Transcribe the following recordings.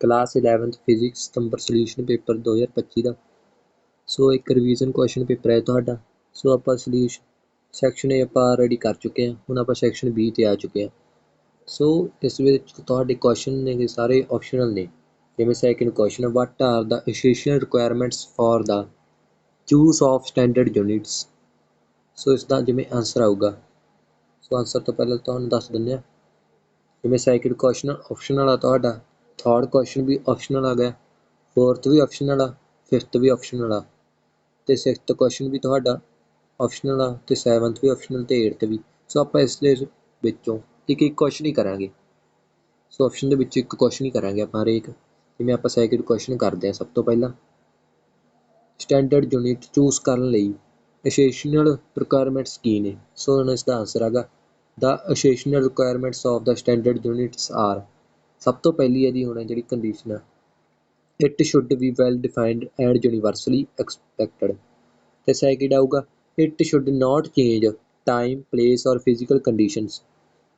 Class 11th physics ਸਤੰਬਰ solution paper 2025 ਦਾ। So ਇੱਕ ਰਿਵੀਜ਼ਨ ਕੁਐਸਚਨ ਪੇਪਰ ਹੈ ਤੁਹਾਡਾ। ਸੋ ਆਪਾਂ ਸੋਲੂਸ਼ਨ ਸੈਕਸ਼ਨ ਏ ਆਪਾਂ ਰੈਡੀ ਕਰ ਚੁੱਕੇ ਹਾਂ। ਹੁਣ ਆਪਾਂ ਸੈਕਸ਼ਨ ਬੀ ਤੇ ਆ ਚੁੱਕੇ ਹਾਂ। ਸੋ ਇਸ ਵਿੱਚ ਤੁਹਾਡੇ ਕੁਐਸਚਨ ਨੇ ਸਾਰੇ ਆਪਸ਼ਨਲ ਨੇ। ਜਿਵੇਂ second question what are the essential requirements for the choice of standard units so ਇਸ ਦਾ ਜਿਵੇਂ ਆਨਸਰ ਆਊਗਾ। ਸੋ ਆਨਸਰ ਤੋਂ ਪਹਿਲਾਂ ਤੁਹਾਨੂੰ ਦੱਸ ਦਿੰਦੇ ਆ ਜਿਵੇਂ ਸੈਕਿੰਡ ਕੁਐਸਚਨ ਆਪਸ਼ਨਲ ਆ ਤੁਹਾਡਾ। ਥਰਡ ਕੁਐਸਚਨ ਵੀ ਆਪਸ਼ਨਲ ਆ ਗਿਆ। ਫੋਰਥ ਵੀ ਆਪਸ਼ਨਲ ਆ ਫਿਫਥ ਵੀ ਆਪਸ਼ਨਲ ਆ। ਤੇ ਸਿਕਸਥ ਕੁਐਸਚਨ ਵੀ ਤੁਹਾਡਾ ਆਪਸ਼ਨਲ ਆ ਤੇ ਸੈਵਨਥ ਵੀ ਆਪਸ਼ਨਲ ਤੇ ਏਟਥ ਵੀ। ਸੋ ਆਪਾਂ ਇਸ ਦੇ ਵਿੱਚੋਂ ਇੱਕ ਇੱਕ ਕੁਐਸਚਨ ਹੀ ਕਰਾਂਗੇ। ਸੋ ਆਪਸ਼ਨ ਦੇ ਵਿੱਚ ਇੱਕ ਕੁਐਸਚਨ ਹੀ ਕਰਾਂਗੇ ਆਪਾਂ ਹਰੇਕ। ਜਿਵੇਂ ਆਪਾਂ ਸੈਕਿੰਡ ਕੁਐਸਚਨ ਕਰਦੇ ਹਾਂ ਸਭ ਤੋਂ ਪਹਿਲਾਂ। ਸਟੈਂਡਰਡ ਯੂਨਿਟ ਚੂਜ਼ ਕਰਨ ਲਈ ਐਸੈਂਸ਼ੀਅਲ ਰਿਕੁਆਇਰਮੈਂਟਸ ਕੀ ਨੇ? ਸੋ ਹੁਣ ਇਸ ਦਾ ਆਨਸਰ ਹੈਗਾ the essential requirements of the standard units are ਸਭ ਤੋਂ ਪਹਿਲੀ ਇਹਦੀ ਹੋਣਾ ਜਿਹੜੀ ਕੰਡੀਸ਼ਨ ਆ। It should be well defined and universally expected ਤੇ ਸੈਕਿੰਡ ਆਊਗਾ? It should not change time place or physical conditions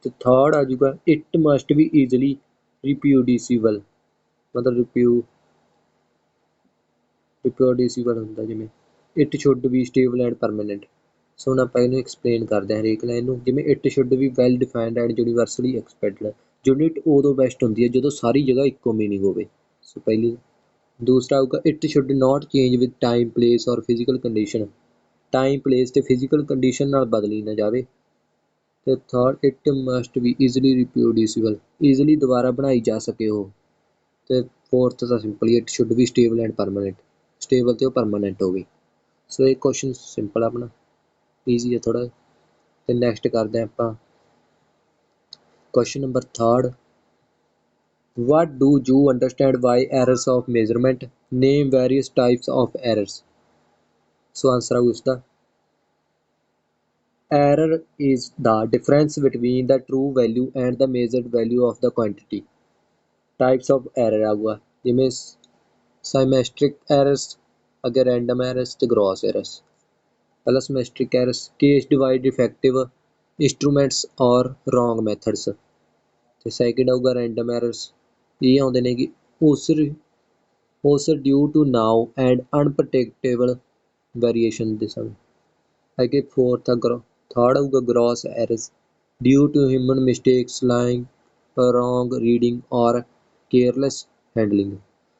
ਤੇ ਥਰਡ ਆ ਜਾਊਗਾ it must be easily reproducible ਮਤਲਬ ਰਿਪਿਊ ਰਿਪਿਊਡੀਸੀਬਲ ਹੁੰਦਾ ਜਿਵੇਂ it should be stable and permanent so ਹੁਣ ਆਪਾਂ ਇਹਨੂੰ ਐਕਸਪਲੇਨ ਕਰਦੇ ਹਾਂ ਹਰੇਕ ਲਾਈਨ ਨੂੰ। ਜਿਵੇਂ it should be well defined and universally expected unit ਉਦੋਂ ਬੈਸਟ ਹੁੰਦੀ ਹੈ ਜਦੋਂ ਸਾਰੀ ਜਗ੍ਹਾ ਇੱਕੋ ਮੀਨਿੰਗ ਹੋਵੇ। ਸੋ ਪਹਿਲੀ, ਦੂਸਰਾ ਆਊਗਾ it should not change with time place or physical condition time place ਤੇ ਫਿਜ਼ੀਕਲ ਕੰਡੀਸ਼ਨ ਨਾਲ ਬਦਲੀ ਨਾ ਜਾਵੇ। ਤੇ third it must be easily reproducible easily ਦੁਬਾਰਾ ਬਣਾਈ ਜਾ ਸਕੇ ਉਹ। ਤੇ ਫੋਰਥ ਤਾਂ simply it should be stable and permanent stable ਤੇ ਉਹ ਪਰਮਾਨੈਂਟ ਹੋਵੇ। ਸੋ ਇਹ ਕੁਐਸਚਨ ਸਿੰਪਲ ਆਪਣਾ। ਈਜ਼ੀ ਹੈ ਥੋੜਾ ਤੇ ਨੈਕਸਟ ਕਰਦੇ ਹਾਂ ਆਪਾਂ। Question number third. What do you understand by errors of measurement? Name various types of errors. So answer is the error is the difference between the true value and the measured value of the quantity. Types of error हुआ means symmetric errors, again random errors gross errors. Plus symmetric errors, case divided effective instruments or wrong methods. ਤੇ second ਆਊਗਾ random errors ਇਹ ਆਉਂਦੇ ਨੇ ਕਿ ਉਸ ਉਸ due to noise and unpredictable variation ਦੇ ਸਮ ਅੱਗੇ ਫੋਰਥ ਆ ਗਰੋ ਥਰਡ ਆਊਗਾ gross errors due to human mistakes like wrong reading or careless handling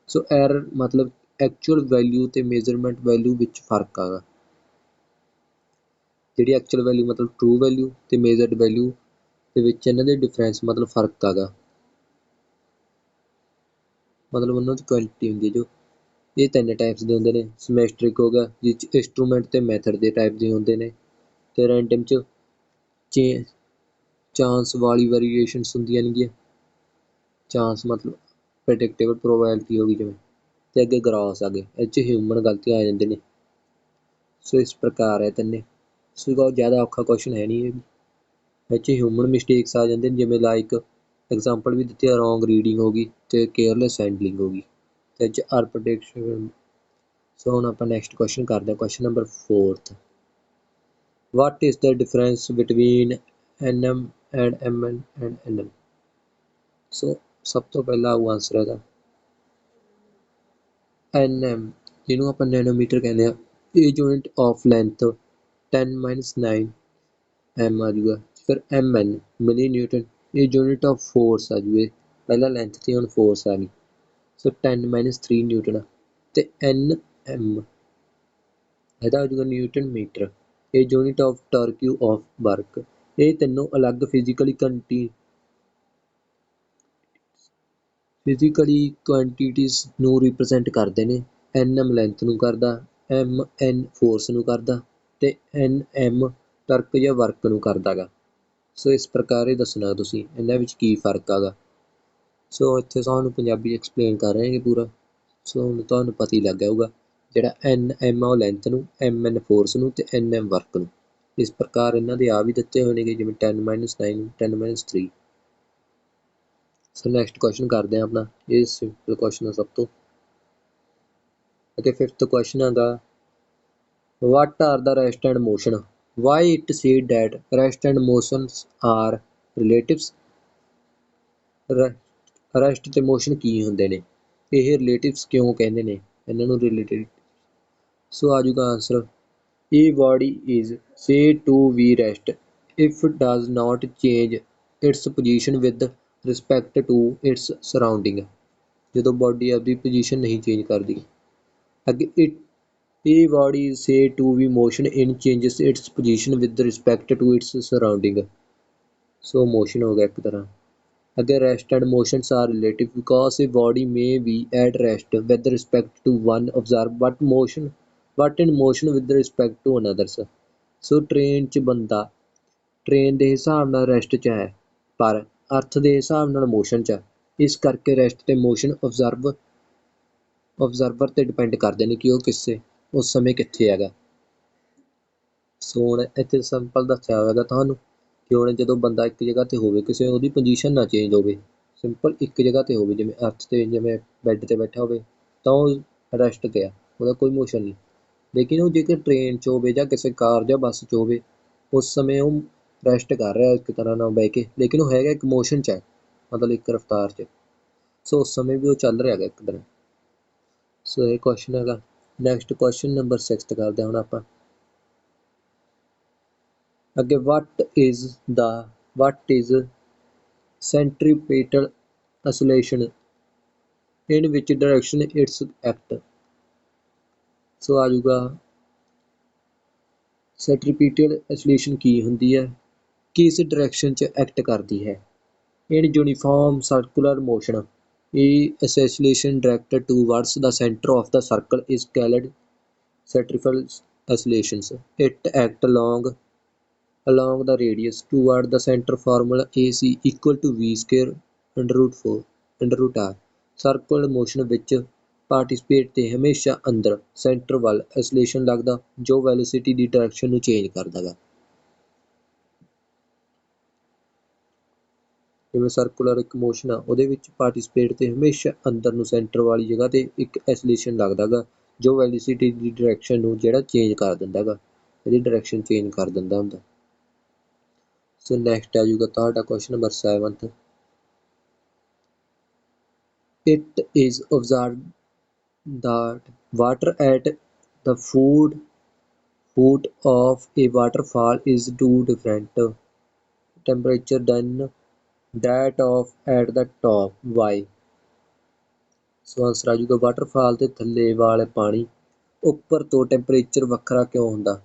so error ਮਤਲਬ ਐਕਚੁਅਲ ਵੈਲਿਊ ਤੇ ਮੇਜ਼ਰਮੈਂਟ ਵੈਲਿਊ ਵਿੱਚ ਫ਼ਰਕ ਆਗਾ। ਜਿਹੜੀ ਐਕਚੁਅਲ ਵੈਲਿਊ ਮਤਲਬ ਟਰੂ ਵੈਲਿਊ ਤੇ ਮੇਜ਼ਰਡ ਵੈਲਿਊ ਦੇ ਵਿੱਚ ਇਹਨਾਂ ਦੇ ਡਿਫਰੈਂਸ ਮਤਲਬ ਫ਼ਰਕ ਆਗਾ ਮਤਲਬ ਉਹਨਾਂ ਦੀ ਕੁਆਲਿਟੀ ਹੁੰਦੀ ਹੈ ਜੋ। ਇਹ ਤਿੰਨ ਟਾਈਪਸ ਦੇ ਹੁੰਦੇ ਨੇ ਸਮੈਸਟ੍ਰਿਕ ਹੋ ਗਿਆ, ਜਿਸ 'ਚ ਇੰਸਟਰੂਮੈਂਟ ਤੇ ਮੈਥਡ ਦੇ ਟਾਈਪ ਦੇ ਹੁੰਦੇ ਨੇ ਤੇ ਰੈਂਡਮ 'ਚ ਚਾਂਸ ਵਾਲੀ ਵੇਰੀਏਸ਼ਨਸ ਹੁੰਦੀਆਂ ਨੇਗੀਆਂ। ਚਾਂਸ ਮਤਲਬ ਪ੍ਰੈਡਿਕਟੇਬਲ ਪ੍ਰੋਬੈਬਿਲਿਟੀ ਹੋ ਗਈ ਜਿਵੇਂ ਤੇ ਅੱਗੇ ਗ੍ਰਾਸ ਆ ਗਏ, ਇਹ 'ਚ ਹਿਊਮਨ ਗਲਤੀਆਂ ਆ ਜਾਂਦੇ ਨੇ। ਸੋ ਇਸ ਪ੍ਰਕਾਰ ਹੈ ਤਿੰਨੇ। ਸੋ ਬਹੁਤ ਜ਼ਿਆਦਾ ਔਖਾ ਕੁਐਸਚਨ ਹੈ ਨਹੀਂ ਇਹ ਵਿੱਚ ਹਿਊਮਨ ਮਿਸਟੇਕਸ ਆ ਜਾਂਦੇ ਨੇ, ਜਿਵੇਂ ਲਾਈਕ ਐਗਜ਼ਾਮਪਲ ਵੀ ਦਿੱਤੀ ਆ ਰੋਂਗ ਰੀਡਿੰਗ ਹੋ ਗਈ ਤੇ ਕੇਅਰਲੈਸ ਹੈਂਡਲਿੰਗ ਹੋ ਗਈ। ਤੇ ਚ ਆਰ ਸੋ ਹੁਣ ਆਪਾਂ ਨੈਕਸਟ ਕੁਐਸਚਨ ਕਰਦੇ ਹਾਂ question number 4th what is the difference between nm and mn and nm so ਸਭ ਤੋਂ ਪਹਿਲਾ ਆਊ ਆਨਸਰ ਇਹਦਾ। Nm ਜਿਹਨੂੰ ਆਪਾਂ ਨੈਨੋਮੀਟਰ ਕਹਿੰਦੇ ਆ, ਇਹ ਯੂਨਿਟ ਆਫ ਲੈਂਥ 10 9 m ਆ ਜੂਗਾ ਫਿਰ mn ਮਿਲੀ ਨਿਊਟਨ। ਇਹ ਯੂਨਿਟ ਆਫ ਫੋਰਸ ਆ ਜੂਏ। ਪਹਿਲਾਂ ਲੈਂਥ ਤੇ ਹੁਣ ਫੋਰਸ ਆ ਗਈ। ਸੋ 10 3 ਨਿਊਟਨ ਤੇ nm ਇਹਦਾ ਆ ਜੂਗਾ ਨਿਊਟਨ ਮੀਟਰ। ਇਹ unit of torque of work ਇਹ ਤਿੰਨੋਂ ਅਲੱਗ ਫਿਜ਼ੀਕਲੀ ਕੰਟੀ ਫਿਜ਼ੀਕਲੀ ਕੁਆਂਟੀਟੀਜ਼ ਨੂੰ ਰਿਪਰੈਜ਼ੈਂਟ ਕਰਦੇ ਨੇ। nm ਲੈਂਥ ਨੂੰ ਕਰਦਾ mn ਫੋਰਸ ਨੂੰ ਕਰਦਾ। ਤੇ ਐਮ ਟਰਕ ਜਾਂ ਵਰਕ ਨੂੰ ਕਰਦਾ ਗਾ ਸੋ ਇਸ ਪ੍ਰਕਾਰ ਇਹ ਦੱਸਣਾ ਤੁਸੀਂ, ਇਹਨਾਂ ਵਿੱਚ ਕੀ ਫ਼ਰਕ ਆਗਾ। ਸੋ ਇੱਥੇ ਸਾਨੂੰ ਪੰਜਾਬੀ ਐਕਸਪਲੇਨ ਕਰ ਰਹੇ ਹਾਂ ਪੂਰਾ। ਸੋ ਹੁਣ ਤੁਹਾਨੂੰ ਪਤਾ ਹੀ ਲੱਗ ਗਿਆ ਹੋਊਗਾ, ਜਿਹੜਾ ਐਨ ਐਮ ਆ ਉਹ ਲੈਂਥ ਨੂੰ, ਐਮ ਐਨ ਫੋਰਸ ਨੂੰ ਤੇ ਐਨ ਐਮ ਵਰਕ ਨੂੰ। ਇਸ ਪ੍ਰਕਾਰ ਇਹਨਾਂ ਦੇ ਆ ਵੀ ਦਿੱਤੇ ਹੋਏ ਨੇਗੇ, ਜਿਵੇਂ 10 9 10 3 ਸੋ ਨੈਕਸਟ ਕੁਐਸਚਨ ਕਰਦੇ ਹਾਂ ਆਪਣਾ, ਇਹ ਸਿੰਪਲ ਕੁਐਸਚਨ ਹੈ ਸਭ ਤੋਂ। ਅਤੇ ਫਿਫਥ ਕੁਐਸਚਨ ਹੈਗਾ What are the rest and motion? Why it said that rest and motions are relatives? Rest ਤੇ ਮੋਸ਼ਨ ਕੀ ਹੁੰਦੇ ਨੇ ਇਹ ਰਿਲੇਟਿਵਸ ਕਿਉਂ ਕਹਿੰਦੇ ਨੇ ਇਹਨਾਂ ਨੂੰ ਰਿਲੇਟਿਡ ਸੋ ਆ ਜੂਗਾ answer a body is said to be rest if does not change its position with respect to its surrounding ਜਦੋਂ ਬਾਡੀ ਆਪਦੀ ਪੋਜੀਸ਼ਨ ਨਹੀਂ ਚੇਂਜ ਕਰਦੀ ਅੱਗੇ it A body is said to be motion in changes its position with respect to its surrounding so motion ਹੋ ਗਿਆ ਇੱਕ ਤਰ੍ਹਾਂ ਅੱਗੇ rest and motions are relative because a body may be at rest with respect to one observed but motion but in motion with respect to another's so train 'ਚ ਬੰਦਾ train ਦੇ ਹਿਸਾਬ ਨਾਲ ਰੈਸਟ 'ਚ ਹੈ ਪਰ ਅਰਥ ਦੇ ਹਿਸਾਬ ਨਾਲ ਮੋਸ਼ਨ 'ਚ ਹੈ ਇਸ ਕਰਕੇ ਰੈਸਟ ਤੇ ਮੋਸ਼ਨ ਓਬਜ਼ਰਵ ਓਬਜ਼ਰਵਰ ਤੇ ਡਿਪੈਂਡ ਕਰਦੇ ਨੇ ਕਿ ਉਹ ਕਿਸੇ ਉਸ ਸਮੇਂ ਕਿੱਥੇ ਹੈਗਾ? ਸੋ ਹੁਣ ਇੱਥੇ ਸਿੰਪਲ ਦੱਸਿਆ ਹੋਵੇਗਾ ਤੁਹਾਨੂੰ ਕਿ ਹੁਣ ਜਦੋਂ ਬੰਦਾ ਇੱਕ ਜਗ੍ਹਾ ਤੇ ਹੋਵੇ, ਕਿਸੇ ਉਹਦੀ ਪੋਜੀਸ਼ਨ ਨਾ ਚੇਂਜ ਹੋਵੇ ਸਿੰਪਲ ਇੱਕ ਜਗ੍ਹਾ ਤੇ ਹੋਵੇ, ਜਿਵੇਂ ਅਰਥ ਤੇ, ਜਿਵੇਂ ਬੈੱਡ ਤੇ ਬੈਠਾ ਹੋਵੇ, ਤਾਂ ਉਹ ਰੈਸਟ ਤੇ ਆ, ਉਹਦਾ ਕੋਈ ਮੋਸ਼ਨ ਨਹੀਂ। ਲੇਕਿਨ ਉਹ ਜੇਕਰ ਟ੍ਰੇਨ 'ਚ ਹੋਵੇ ਜਾਂ ਕਿਸੇ ਕਾਰ ਜਾਂ ਬੱਸ 'ਚ ਹੋਵੇ, ਉਸ ਸਮੇਂ ਉਹ ਰੈਸਟ ਕਰ ਰਿਹਾ ਇੱਕ ਤਰ੍ਹਾਂ ਨਾਲ ਬਹਿ ਕੇ, ਲੇਕਿਨ ਉਹ ਹੈਗਾ ਇੱਕ ਮੋਸ਼ਨ 'ਚ ਹੈ ਮਤਲਬ ਇੱਕ ਰਫਤਾਰ 'ਚ। ਸੋ ਉਸ ਸਮੇਂ ਵੀ ਉਹ ਚੱਲ ਰਿਹਾ ਹੈਗਾ ਇੱਕ ਤਰ੍ਹਾਂ ਸੋ ਇਹ ਕੁਐਸਚਨ ਹੈਗਾ। ਨੈਕਸਟ ਕੁਐਸਚਨ ਨੰਬਰ 6 ਕਰਦੇ ਹੁਣ ਆਪਾਂ। ਅੱਗੇ what is the, what is centripetal oscillation? In which direction its act ਸੋ ਆ ਜਾਊਗਾ। ਸੈਂਟਰੀਪੀਟਲ ਐਸੋਲੇਸ਼ਨ ਕੀ ਹੁੰਦੀ ਹੈ? ਕਿਸ ਡਾਇਰੈਕਸ਼ਨ 'ਚ ਐਕਟ ਕਰਦੀ ਹੈ? ਇਨ ਯੂਨੀਫਾਰਮ ਸਰਕੂਲਰ ਮੋਸ਼ਨ ਇਹ isolation directed towards the centre of the circle is called centrifugal oscillations it act along along the radius toward the center formula AC equal to V square under root 4 under root R circle motion ਵਿੱਚ participate ਤੇ ਹਮੇਸ਼ਾ ਅੰਦਰ centre ਵੱਲ acceleration ਲੱਗਦਾ ਜੋ velocity ਦੀ direction ਨੂੰ change ਕਰਦਾ ਜਿਵੇਂ ਸਰਕੂਲਰ ਇੱਕ ਮੋਸ਼ਨ ਆ, ਉਹਦੇ ਵਿੱਚ ਪਾਰਟਿਸਿਪੇਟ ਤੇ ਹਮੇਸ਼ਾ ਅੰਦਰ ਨੂੰ ਸੈਂਟਰ ਵਾਲੀ ਜਗ੍ਹਾ ਤੇ ਇੱਕ ਐਸਲੇਸ਼ਨ ਲੱਗਦਾ ਗਾ, ਜੋ ਵੈਲੋਸਿਟੀ ਦੀ ਡਾਇਰੈਕਸ਼ਨ ਨੂੰ ਜਿਹੜਾ ਚੇਂਜ ਕਰ ਦਿੰਦਾ ਗਾ, ਇਹਦੀ ਡਾਇਰੈਕਸ਼ਨ ਚੇਂਜ ਕਰ ਦਿੰਦਾ ਹੁੰਦਾ। ਸੋ ਨੈਕਸਟ ਆ ਜੂਗਾ ਤੁਹਾਡਾ question number 7th it is observed that water at the foot foot of a waterfall is too different temperature than that of at the top why so answer ਆ ਜਾਊਗਾ waterfall ਦੇ ਥੱਲੇ ਵਾਲੇ ਪਾਣੀ ਉੱਪਰ ਤੋਂ ਟੈਂਪਰੇਚਰ ਵੱਖਰਾ ਕਿਉਂ ਹੁੰਦਾ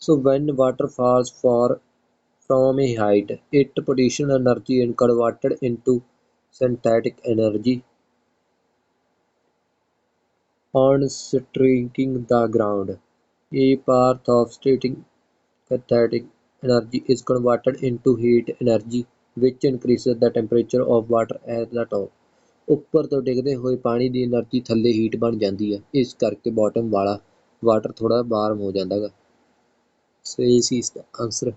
ਸੋ when water falls for from a height it potential energy is converted into synthetic energy on striking the ground. A part of static kinetic energy is converted into heat energy, which increases the temperature of water at the top. ਉੱਪਰ ਤੋਂ ਡਿੱਗਦੇ ਹੋਏ ਪਾਣੀ ਦੀ energy ਥੱਲੇ heat ਬਣ ਜਾਂਦੀ ਹੈ। ਇਸ ਕਰਕੇ ਬਾਟਮ ਵਾਲਾ ਵਾਟਰ ਥੋੜਾ ਬਾਰਮ ਹੋ ਜਾਂਦਾ ਹੈਗਾ ਸੋ ਇਹ ਸੀ ਇਸ ਦਾ ਆਨਸਰ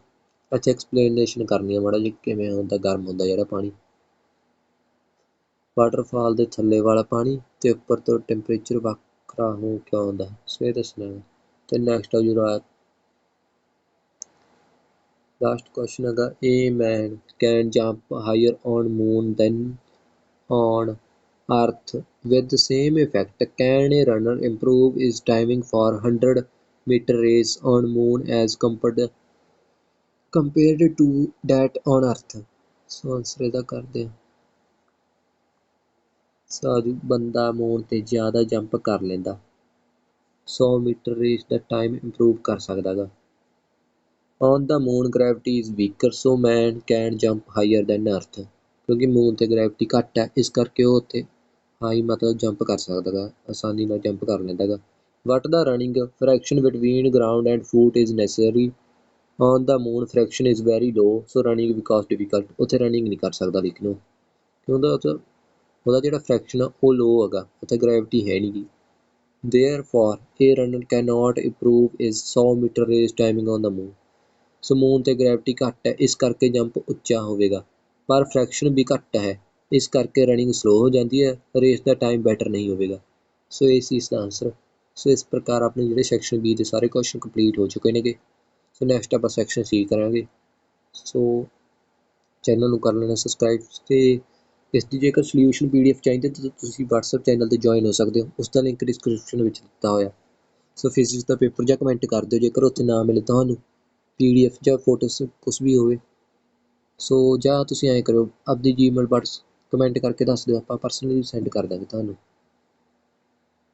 ਅੱਛਾ ਐਕਸਪਲੇਨੇਸ਼ਨ ਕਰਨੀ ਹੈ ਮਾੜਾ ਜਿਹਾ, ਕਿਵੇਂ ਹੁੰਦਾ, ਗਰਮ ਹੁੰਦਾ ਜਿਹੜਾ ਪਾਣੀ। ਵਾਟਰਫਾਲ ਦੇ ਥੱਲੇ ਵਾਲਾ ਪਾਣੀ ਤੇ ਉੱਪਰ ਤੋਂ ਟੈਂਪਰੇਚਰ ਵੱਖਰਾ ਹੋ ਕਿਉਂ ਹੁੰਦਾ ਸੋ ਇਹ ਦੱਸਣਾ। ਤੇ ਨੈਕਸਟ ਆ ਜੁਰਾ ਲਾਸਟ ਕੁਐਸਚਨ ਹੈਗਾ a man can jump higher on moon than on earth with same effect can a runner improve his timing for 100 metre race on moon as compared compared to that on earth so answer ਇਹਦਾ ਕਰਦੇ ਹਾਂ ਸਾਜੂ ਬੰਦਾ moon ਤੇ ਜ਼ਿਆਦਾ jump ਕਰ ਲੈਂਦਾ 100 metre race ਦਾ time improve ਕਰ ਸਕਦਾ ਹੈਗਾ on the moon gravity is weaker so man can jump higher than earth ਕਿਉਂਕਿ ਮੂਨ ਤੇ ਗ੍ਰੈਵਿਟੀ ਘੱਟ ਹੈ, ਇਸ ਕਰਕੇ ਉਹ ਉੱਥੇ ਹਾਈ ਮਤਲਬ ਜੰਪ ਕਰ ਸਕਦਾ ਗਾ, ਆਸਾਨੀ ਨਾਲ ਜੰਪ ਕਰ ਲੈਂਦਾ ਗਾ। What the running friction between ground and foot is necessary on the moon friction is very low so running because difficult ਉੱਥੇ ਰਨਿੰਗ ਨਹੀਂ ਕਰ ਸਕਦਾ ਲੇਕਿਨ ਉਹ ਕਿਉਂਕਿ ਉਹਦਾ ਜਿਹੜਾ ਫ੍ਰੈਕਸ਼ਨ ਆ, ਉਹ ਲੋ ਹੈਗਾ, ਉੱਥੇ ਗ੍ਰੈਵਿਟੀ ਹੈ ਨਹੀਂ ਗੀ। Therefore, a runner cannot improve his 100 metre race timing on the moon ਸਮੂਨ ਤੇ ਗ੍ਰੈਵਿਟੀ ਘੱਟ ਹੈ, ਇਸ ਕਰਕੇ ਜੰਪ ਉੱਚਾ ਹੋਵੇਗਾ। ਪਰ ਫ੍ਰੈਕਸ਼ਨ ਵੀ ਘੱਟ ਹੈ, ਇਸ ਕਰਕੇ ਰਨਿੰਗ ਸਲੋ ਹੋ ਜਾਂਦੀ ਹੈ ਰੇਸ ਦਾ ਟਾਈਮ ਬੈਟਰ ਨਹੀਂ ਹੋਵੇਗਾ। ਸੋ ਇਹ ਸੀ ਇਸ ਦਾ ਆਨਸਰ ਸੋ ਇਸ ਪ੍ਰਕਾਰ ਆਪਣੇ ਜਿਹੜੇ ਸੈਕਸ਼ਨ ਬੀ ਦੇ ਸਾਰੇ ਕੁਐਸਚਨ ਕੰਪਲੀਟ ਹੋ ਚੁੱਕੇ ਨੇਗੇ। ਸੋ ਨੈਕਸਟ ਆਪਾਂ ਸੈਕਸ਼ਨ ਸੀ ਕਰਾਂਗੇ। ਸੋ ਚੈਨਲ ਨੂੰ ਕਰ ਲੈਣਾ ਸਬਸਕ੍ਰਾਈਬ ਤੇ ਇਸ ਦੀ ਜੇਕਰ ਸੋਲਿਊਸ਼ਨ ਪੀਡੀਐਫ ਚਾਹੀਦੀ ਤਾਂ ਤੁਸੀਂ WhatsApp ਚੈਨਲ ਤੇ ਜੁਆਇਨ ਹੋ ਸਕਦੇ ਹੋ। ਉਸ ਦਾ ਲਿੰਕ ਡਿਸਕ੍ਰਿਪਸ਼ਨ ਵਿੱਚ ਦਿੱਤਾ ਹੋਇਆ। ਸੋ ਫਿਜ਼ਿਕਸ ਦਾ ਪੇਪਰ ਜਾਂ ਕਮੈਂਟ ਕਰ ਦਿਓ, ਜੇਕਰ ਉੱਥੇ ਨਾ ਮਿਲੇ ਤੁਹਾਨੂੰ। ਪੀਡੀਐਫ ਜਾਂ ਫੋਟੋਸ ਕੁਛ ਵੀ ਹੋਵੇ। ਸੋ ਜਾਂ ਤੁਸੀਂ ਐਂ ਕਰਿਓ, ਆਪਦੀ ਜੀਮੇਲ ਵਟਸ ਕਮੈਂਟ ਕਰਕੇ ਦੱਸ ਦਿਓ, ਆਪਾਂ ਪਰਸਨਲੀ ਸੈਂਡ ਕਰ ਦਾਂਗੇ ਤੁਹਾਨੂੰ।